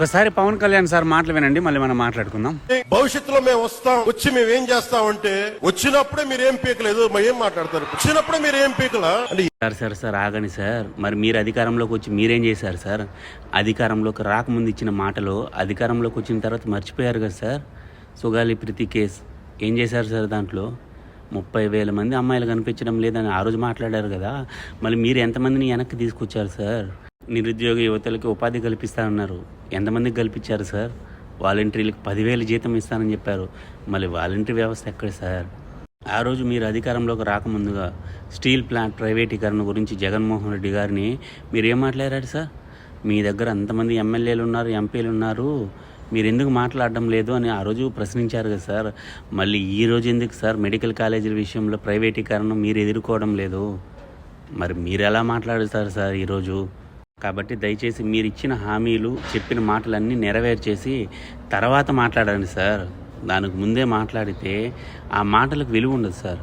ఒకసారి పవన్ కళ్యాణ్ సార్ మాటలు వినండి మళ్ళీ మనం మాట్లాడుకుందాం. భవిష్యత్తులో మేము వస్తాం వచ్చి మేము ఏం చేస్తామంటే వచ్చినప్పుడే మీరు ఏం పీకలేదు మరి ఏం మాట్లాడతారు? వచ్చినప్పుడే మీరు ఏం పీకలా? అంటే సార్ సార్ సార్ ఆగండి సార్. మరి మీరు అధికారంలోకి వచ్చి మీరేం చేశారు సార్? అధికారంలోకి రాకముందు ఇచ్చిన మాటలు అధికారంలోకి వచ్చిన తర్వాత మర్చిపోయారు కదా సార్? సుగాలి ప్రీతి కేస్. ఏం చేశారు సార్ దాంట్లో? ముప్పై వేల మంది అమ్మాయిలు కనిపించడం లేదని ఆ రోజు మాట్లాడారు కదా. మళ్ళీ మీరు ఎంతమందిని వెనక్కి తీసుకొచ్చారు సార్? నిరుద్యోగ యువతలకి ఉపాధి కల్పిస్తానన్నారు. ఎంతమందికి కల్పించారు సార్? వాలంటీర్లకు పదివేలు జీతం ఇస్తానని చెప్పారు. మళ్ళీ వాలంటీర్ వ్యవస్థ ఎక్కడ సార్? ఆ రోజు మీరు అధికారంలోకి రాకముందుగా స్టీల్ ప్లాంట్ ప్రైవేటీకరణ గురించి జగన్మోహన్ రెడ్డి గారిని మీరు ఏం మాట్లాడారు సార్? మీ దగ్గర అంతమంది ఎమ్మెల్యేలు ఉన్నారు ఎంపీలు ఉన్నారు. మీరు ఎందుకు మాట్లాడడం లేదు అని ఆ రోజు ప్రశ్నించారు కదా సార్. మళ్ళీ ఈ రోజు ఎందుకు సార్? మెడికల్ కాలేజీల విషయంలో ప్రైవేటీకరణ మీరు ఎదుర్కోవడం లేదు. మరి మీరు ఎలా మాట్లాడుతారు సార్ ఈరోజు కాబట్టి దయచేసి మీరు ఇచ్చిన హామీలు చెప్పిన మాటలన్నీ నెరవేర్చేసి తర్వాత మాట్లాడండి సార్. దానికి ముందే మాట్లాడితే ఆ మాటలకు విలువ ఉండదు సార్.